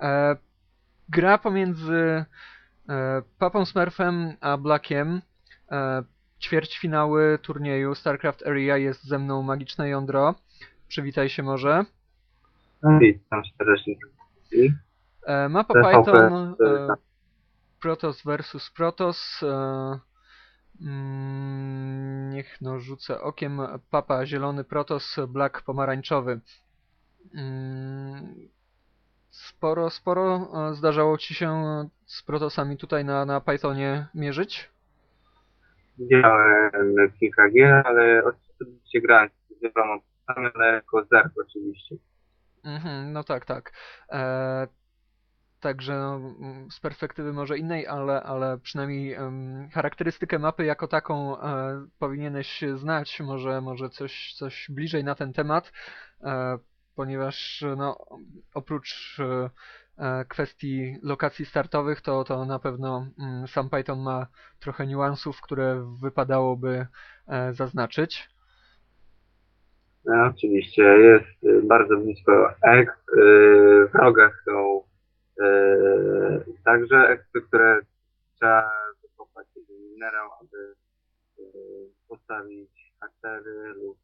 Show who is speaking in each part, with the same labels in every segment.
Speaker 1: E, gra pomiędzy e, Papą Smurfem a Blackiem. E, ćwierćfinały turnieju StarCraft Area jest ze mną Magiczne Jądro. Przywitaj się może.
Speaker 2: Witam serdecznie.
Speaker 1: E, mapa Python
Speaker 2: e,
Speaker 1: e, Protoss versus Protoss. E, mm, niech no rzucę okiem. Papa zielony Protoss, Black pomarańczowy. Mm, Sporo, sporo e, zdarzało ci się z Protosami tutaj na, na Pythonie mierzyć?
Speaker 2: Widziałem kilka gier, ale oczywiście grałem z wieloma postami, ale jako zerk oczywiście.
Speaker 1: Mhm, no tak, tak. E, także no, z perspektywy może innej, ale, ale przynajmniej em, charakterystykę mapy jako taką e, powinieneś znać, może, może coś, coś bliżej na ten temat, e, ponieważ no, oprócz e, e, kwestii lokacji startowych, to, to na pewno mm, sam Python ma trochę niuansów, które wypadałoby e, zaznaczyć.
Speaker 2: No, oczywiście jest bardzo blisko y, W rogach są także ekspy, które trzeba wykopać minerał, aby postawić artery lub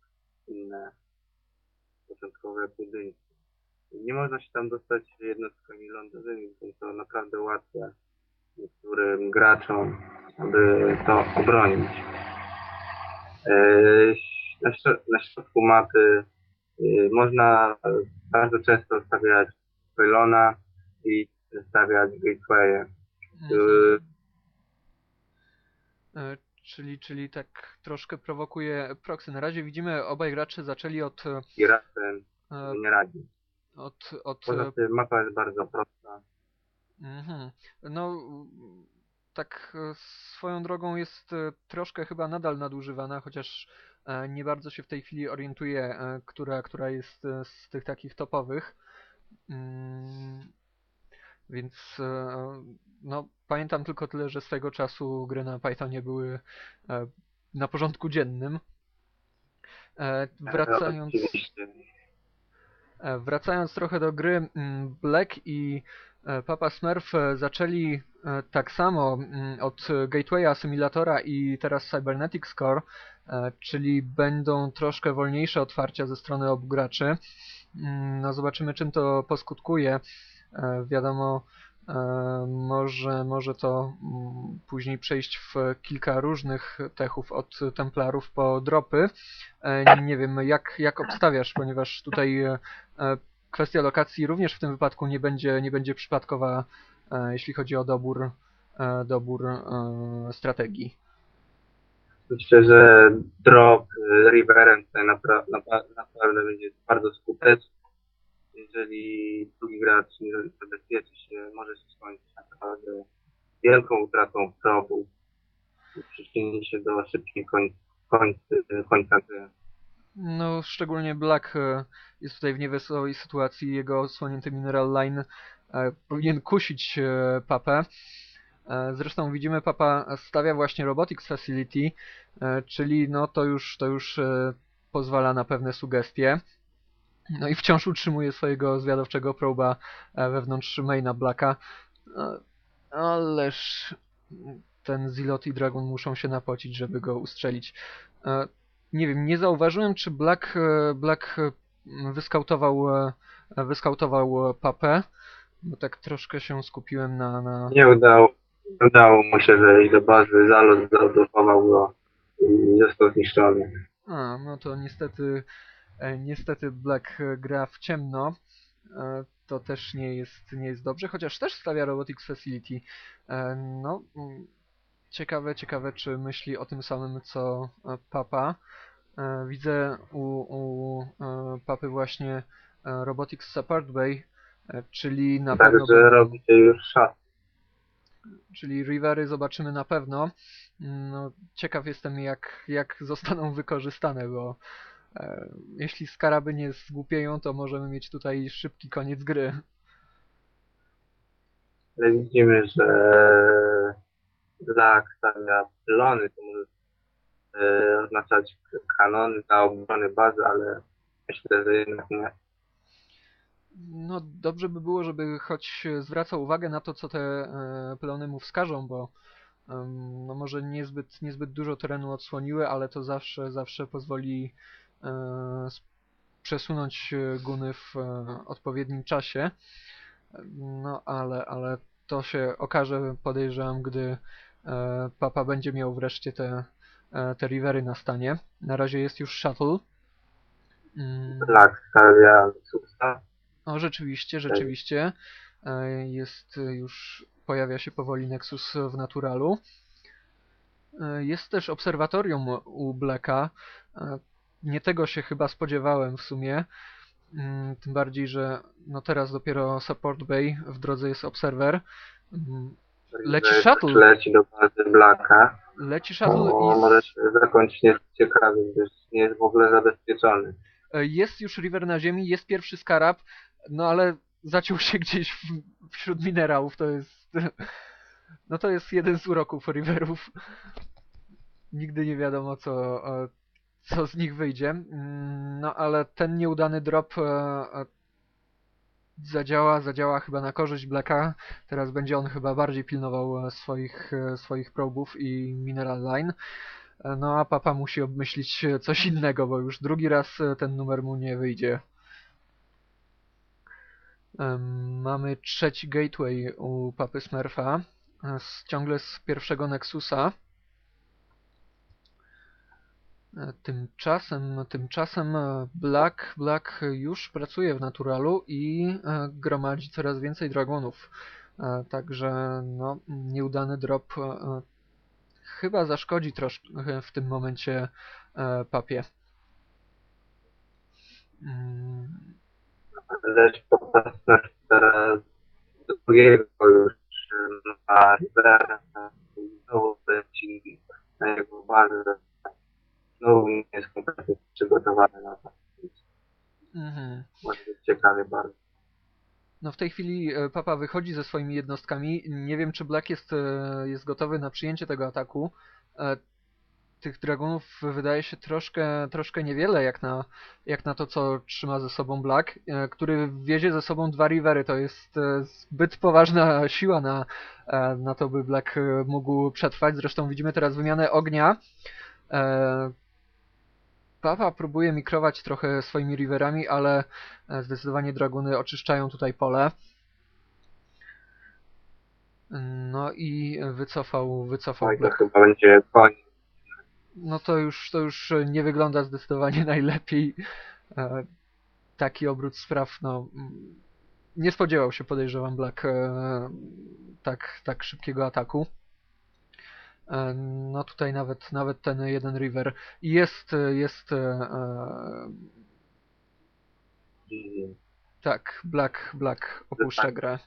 Speaker 2: inne początkowe budynki. Nie można się tam dostać jednostkami lądowymi, więc to naprawdę ułatwia niektórym graczom, aby to obronić. E, Na, śro- na środku mapy y, można e, bardzo często stawiać pylona i stawiać gateway'e. Y,
Speaker 1: E, Czyli, czyli tak troszkę prowokuje proxy. Na razie widzimy, obaj gracze zaczęli od,
Speaker 2: I razem
Speaker 1: e,
Speaker 2: nie radzi.
Speaker 1: od, od
Speaker 2: Poza tym mapa jest bardzo prosta.
Speaker 1: mhm. No, tak e, swoją drogą jest e, troszkę chyba nadal nadużywana, chociaż e, nie bardzo się w tej chwili orientuję, e, która, która jest e, z tych takich topowych. Więc e, no, pamiętam tylko tyle, że swego czasu gry na Pythonie były e, na porządku dziennym. E, Wracając,
Speaker 2: Oczywiście.
Speaker 1: e, wracając trochę do gry, mm, Black i Papa Smurf zaczęli tak samo mm, od Gatewaya Simulatora i teraz Cybernetics Core, czyli będą troszkę wolniejsze otwarcia ze strony obu graczy. Mm, No zobaczymy czym to poskutkuje. E, Wiadomo, e, może, może to mm, później przejść w kilka różnych techów od Templarów po dropy. E, Nie wiem, jak, jak obstawiasz, ponieważ tutaj kwestia lokacji również w tym wypadku nie będzie, nie będzie przypadkowa, jeśli chodzi o dobór, dobór strategii.
Speaker 2: Myślę, że drop Riverem tutaj napra- napa- naprawdę będzie bardzo skuteczny. Jeżeli drugi gracz nie zabezpieczy się, może się skończyć naprawdę wielką utratą dropu i przyczyni się do szybkiej koń- koń- końca gry.
Speaker 1: No, szczególnie Black e, jest tutaj w niewesołej sytuacji. Jego odsłonięty Mineral Line e, powinien kusić e, papę. Zresztą widzimy, papa stawia właśnie Robotics Facility, czyli no to już, to już pozwala na pewne sugestie. No i wciąż utrzymuje swojego zwiadowczego proba e, wewnątrz maina Blacka. E, Ależ ten Zilot i Dragon muszą się napocić, żeby go ustrzelić. E, Nie wiem, nie zauważyłem, czy Black, e, Black wyskautował, wyskautował papę, bo tak troszkę się skupiłem na, na...
Speaker 2: Nie udało, udało mu się wejść do bazy, zalot zaodlotował go i został zniszczony.
Speaker 1: A, no to niestety, niestety Black e, gra w ciemno. E, To też nie jest, nie jest dobrze, chociaż też stawia Robotics Facility. E, No, mm, ciekawe, ciekawe, czy myśli o tym samym, co e, Papa. E, Widzę u, u e, Papy właśnie e, Robotics Support Bay, e, czyli na pewno
Speaker 2: Także
Speaker 1: będą-
Speaker 2: robi się już szat.
Speaker 1: czyli Rivery zobaczymy na pewno. No, ciekaw jestem, jak, jak zostaną wykorzystane, bo e, jeśli skaraby nie zgłupieją, to możemy mieć tutaj szybki koniec gry.
Speaker 2: Ale widzimy, że Black stawia pylony, to może e, oznaczać kanony dla obrony bazy, ale myślę, że jednak nie.
Speaker 1: No dobrze by było, żeby choć zwracał uwagę na to, co te e, plony mu wskażą, bo no może niezbyt, niezbyt dużo terenu odsłoniły, ale to zawsze, zawsze pozwoli e, przesunąć e, guny w e, odpowiednim czasie. No ale, ale to się okaże, podejrzewam, gdy e, Papa będzie miał wreszcie te, e, te rivery na stanie. Na razie jest już shuttle. Mm.
Speaker 2: Black stawia.
Speaker 1: O, rzeczywiście, rzeczywiście. E, Jest e, już, pojawia się powoli Nexus w Naturalu. E, Jest też obserwatorium u Blacka. Nie tego się chyba spodziewałem w sumie. Mm, Tym bardziej, że no teraz dopiero Support Bay, w drodze jest Observer. Mm, Leci
Speaker 2: Że
Speaker 1: shuttle.
Speaker 2: Leci do bazy Blacka.
Speaker 1: Leci shuttle
Speaker 2: O,
Speaker 1: i
Speaker 2: może się zakończyć nieciekawie, gdyż nie jest w ogóle zabezpieczony.
Speaker 1: E, Jest już River na ziemi, jest pierwszy skarab, no ale zaciął się gdzieś w, wśród minerałów, to jest... No to jest jeden z uroków Riverów. Nigdy nie wiadomo co, co z nich wyjdzie. Mm, No ale ten nieudany drop e, e, zadziała, zadziała chyba na korzyść Blacka. Teraz będzie on chyba bardziej pilnował e, swoich, swoich probów i Mineral Line. No a Papa musi obmyślić coś innego, bo już drugi raz ten numer mu nie wyjdzie. Mamy trzeci gateway u Papy Smurfa, ciągle z pierwszego Nexusa. Tymczasem, tymczasem e, Black, Black już pracuje w Naturalu i e, gromadzi coraz więcej dragonów. E, Także no, nieudany drop chyba zaszkodzi troszkę w tym momencie papie. Mm,
Speaker 2: Lecz teraz drugiego już leci na jego bazę. Znowu nie jest kompletnie przygotowany na to.
Speaker 1: mhm.
Speaker 2: Może być ciekawie bardzo.
Speaker 1: No w tej chwili e, Papa wychodzi ze swoimi jednostkami. Nie wiem, czy Black jest, e, jest gotowy na przyjęcie tego ataku. E, Tych dragonów wydaje się troszkę, troszkę niewiele jak na, jak na to, co trzyma ze sobą Black, który wiezie ze sobą dwa rivery. To jest zbyt poważna siła na, na to, by Black mógł przetrwać. Zresztą widzimy teraz wymianę ognia. Papa próbuje mikrować trochę swoimi riverami, ale e, zdecydowanie draguny oczyszczają tutaj pole. No i wycofał, wycofał
Speaker 2: Oj, to
Speaker 1: Black.
Speaker 2: chyba będzie.
Speaker 1: No to już, to już nie wygląda zdecydowanie najlepiej. E, Taki obrót spraw, no mm, nie spodziewał się, podejrzewam, Black e, tak, tak szybkiego ataku. E, No tutaj nawet, nawet ten jeden river. Jest, jest e, e, tak, Black, Black opuszcza grę.